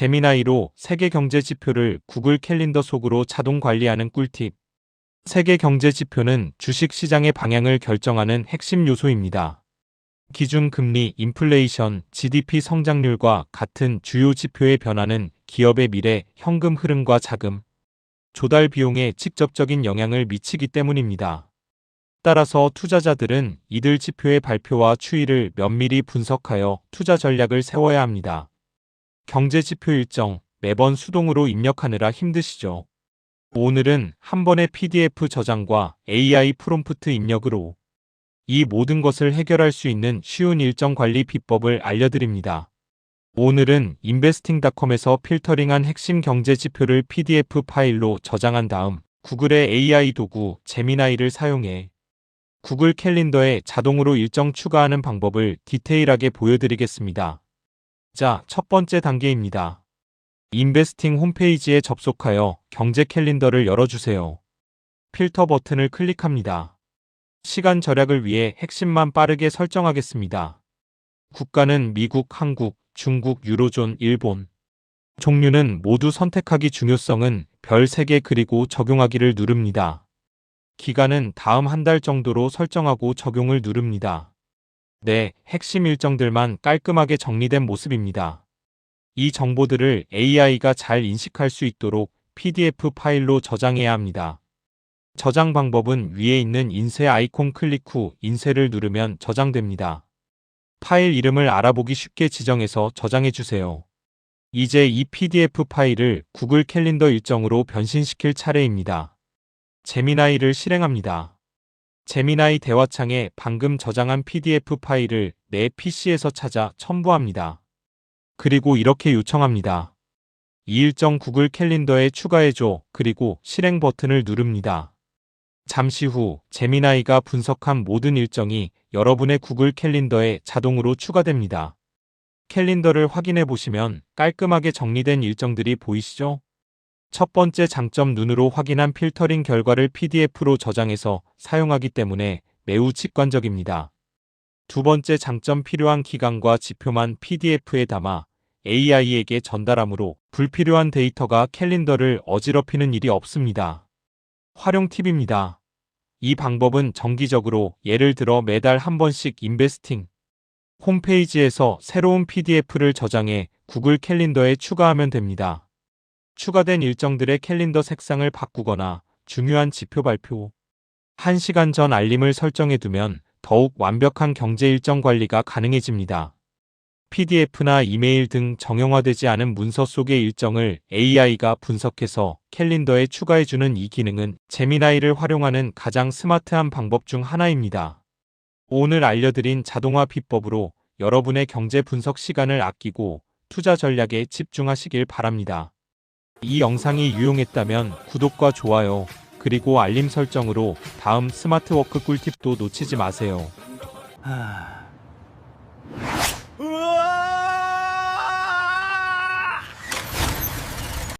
제미나이로 세계 경제 지표를 구글 캘린더 속으로 자동 관리하는 꿀팁. 세계 경제 지표는 주식 시장의 방향을 결정하는 핵심 요소입니다. 기준 금리, 인플레이션, GDP 성장률과 같은 주요 지표의 변화는 기업의 미래, 현금 흐름과 자금, 조달 비용에 직접적인 영향을 미치기 때문입니다. 따라서 투자자들은 이들 지표의 발표와 추이를 면밀히 분석하여 투자 전략을 세워야 합니다. 경제 지표 일정 매번 수동으로 입력하느라 힘드시죠? 오늘은 한 번의 PDF 저장과 AI 프롬프트 입력으로 이 모든 것을 해결할 수 있는 쉬운 일정 관리 비법을 알려드립니다. 오늘은 investing.com에서 필터링한 핵심 경제 지표를 PDF 파일로 저장한 다음 구글의 AI 도구 제미나이를 사용해 구글 캘린더에 자동으로 일정 추가하는 방법을 디테일하게 보여드리겠습니다. 자, 첫 번째 단계입니다. 인베스팅 홈페이지에 접속하여 경제 캘린더를 열어주세요. 필터 버튼을 클릭합니다. 시간 절약을 위해 핵심만 빠르게 설정하겠습니다. 국가는 미국, 한국, 중국, 유로존, 일본. 종류는 모두 선택하기 중요성은 별 3개 그리고 적용하기를 누릅니다. 기간은 다음 한 달 정도로 설정하고 적용을 누릅니다. 네, 핵심 일정들만 깔끔하게 정리된 모습입니다. 이 정보들을 AI가 잘 인식할 수 있도록 PDF 파일로 저장해야 합니다. 저장 방법은 위에 있는 인쇄 아이콘 클릭 후 인쇄를 누르면 저장됩니다. 파일 이름을 알아보기 쉽게 지정해서 저장해 주세요. 이제 이 PDF 파일을 구글 캘린더 일정으로 변신시킬 차례입니다. 제미나이를 실행합니다. 제미나이 대화창에 방금 저장한 PDF 파일을 내 PC에서 찾아 첨부합니다. 그리고 이렇게 요청합니다. 이 일정 구글 캘린더에 추가해줘 그리고 실행 버튼을 누릅니다. 잠시 후 제미나이가 분석한 모든 일정이 여러분의 구글 캘린더에 자동으로 추가됩니다. 캘린더를 확인해 보시면 깔끔하게 정리된 일정들이 보이시죠? 첫 번째 장점 눈으로 확인한 필터링 결과를 PDF로 저장해서 사용하기 때문에 매우 직관적입니다. 두 번째 장점 필요한 기간과 지표만 PDF에 담아 AI에게 전달하므로 불필요한 데이터가 캘린더를 어지럽히는 일이 없습니다. 활용 팁입니다. 이 방법은 정기적으로 예를 들어 매달 한 번씩 인베스팅 홈페이지에서 새로운 PDF를 저장해 구글 캘린더에 추가하면 됩니다. 추가된 일정들의 캘린더 색상을 바꾸거나 중요한 지표 발표 1시간 전 알림을 설정해 두면 더욱 완벽한 경제 일정 관리가 가능해집니다. PDF나 이메일 등 정형화되지 않은 문서 속의 일정을 AI가 분석해서 캘린더에 추가해주는 이 기능은 제미나이를 활용하는 가장 스마트한 방법 중 하나입니다. 오늘 알려드린 자동화 비법으로 여러분의 경제 분석 시간을 아끼고 투자 전략에 집중하시길 바랍니다. 이 영상이 유용했다면 구독과 좋아요, 그리고 알림 설정으로 다음 스마트워크 꿀팁도 놓치지 마세요. 하...